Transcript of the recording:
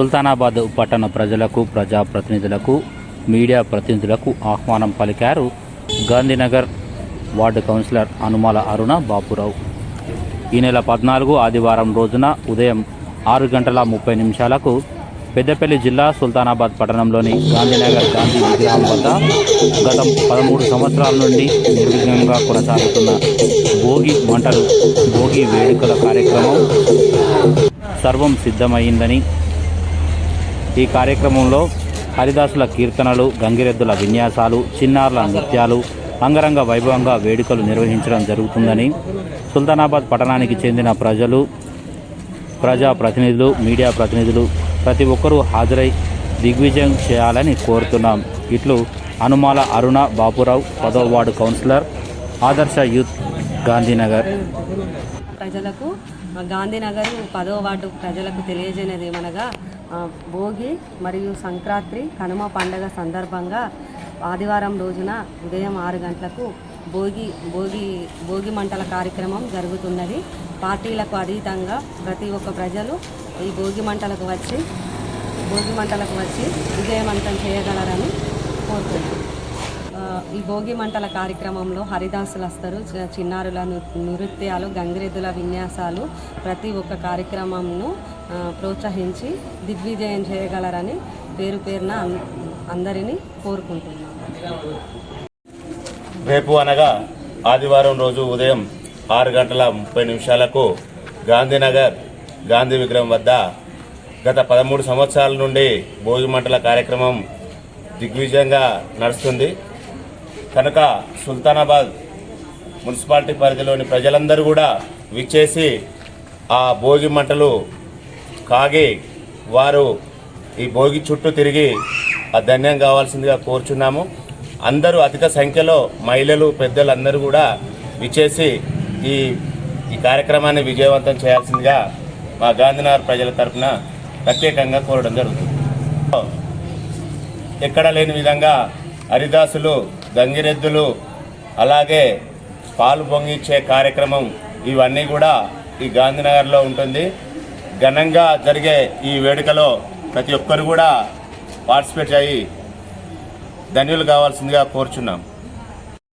సుల్తానాబాద్ పట్టణ ప్రజలకు ప్రజాప్రతినిధులకు మీడియా ప్రతినిధులకు ఆహ్వానం పలికారు గాంధీనగర్ వార్డు కౌన్సిలర్ అనుమాల అరుణ బాపురావు. ఈ నెల పద్నాలుగు ఆదివారం రోజున ఉదయం ఆరు గంటల ముప్పై నిమిషాలకు పెద్దపల్లి జిల్లా సుల్తానాబాద్ పట్టణంలోని గాంధీనగర్ గాంధీ విగ్రహం వద్ద గత పదమూడు సంవత్సరాల నుండి నిర్విఘ్నంగా కొనసాగుతున్న భోగి మంటలు భోగి వేడుకల కార్యక్రమం సర్వం సిద్ధమైందని ఈ కార్యక్రమంలో హరిదాసుల కీర్తనలు గంగిరెద్దుల విన్యాసాలు చిన్నారుల నృత్యాలు అంగరంగ వైభవంగా వేడుకలు నిర్వహించడం జరుగుతుందని సుల్తానాబాద్ పట్టణానికి చెందిన ప్రజలు ప్రజా ప్రతినిధులు మీడియా ప్రతినిధులు ప్రతి ఒక్కరూ హాజరై దిగ్విజయం చేయాలని కోరుతున్నాం. ఇట్లు అనుమాల అరుణ బాపురావు పదో ward councillor Adarsh youth Gandhinagar. ప్రజలకు గాంధీనగర్ పదో వార్డు ప్రజలకు తెలియజేయనది ఏమనగా భోగి మరియు సంక్రాంతి కనుమ పండగ సందర్భంగా ఆదివారం రోజున ఉదయం ఆరు గంటలకు భోగి భోగి భోగి మంటల కార్యక్రమం జరుగుతున్నది. పార్టీలకు అతీతంగా ప్రతి ఒక్క ప్రజలు ఈ భోగి మంటలకు వచ్చి భోగి మంటలకు వచ్చి విజయవంతం చేయగలరని కోరుతున్నాను ఈ భోగి మంటల కార్యక్రమంలో హరిదాసులు వస్తారు. చిన్నారుల నృత్యాలు గంగిరెద్దుల విన్యాసాలు ప్రతి ఒక్క కార్యక్రమంను ప్రోత్సహించి దిగ్విజయం చేయగలరని పేరు పేరున అందరినీ కోరుకుంటున్నాను రేపు అనగా ఆదివారం రోజు ఉదయం ఆరు గంటల ముప్పై నిమిషాలకు గాంధీనగర్ గాంధీ విగ్రహం వద్ద గత పదమూడు సంవత్సరాల నుండి భోగి మంటల కార్యక్రమం దిగ్విజయంగా నడుస్తుంది. కనుక సుల్తానాబాద్ మున్సిపాలిటీ పరిధిలోని ప్రజలందరూ కూడా విచ్చేసి ఆ భోగి మంటలు కాగి వారు ఈ భోగి చుట్టూ తిరిగి ఆ ధన్యం కావాల్సిందిగా కోరుచున్నాము. అందరూ అధిక సంఖ్యలో మహిళలు పెద్దలు అందరూ కూడా విచ్చేసి ఈ ఈ కార్యక్రమాన్ని విజయవంతం చేయాల్సిందిగా మా గాంధీనగర్ ప్రజల తరఫున ప్రత్యేకంగా కోరడం జరుగుతుంది. ఎక్కడ లేని విధంగా హరిదాసులు గంగిరెద్దులు అలాగే పాలు పొంగిచ్చే కార్యక్రమం ఇవన్నీ కూడా ఈ గాంధీనగర్లో ఉంటుంది. ఘనంగా జరిగే ఈ వేడుకలో ప్రతి ఒక్కరు కూడా పార్టిసిపేట్ అయ్యి ధన్యులు కావాల్సిందిగా కోరుచున్నాం.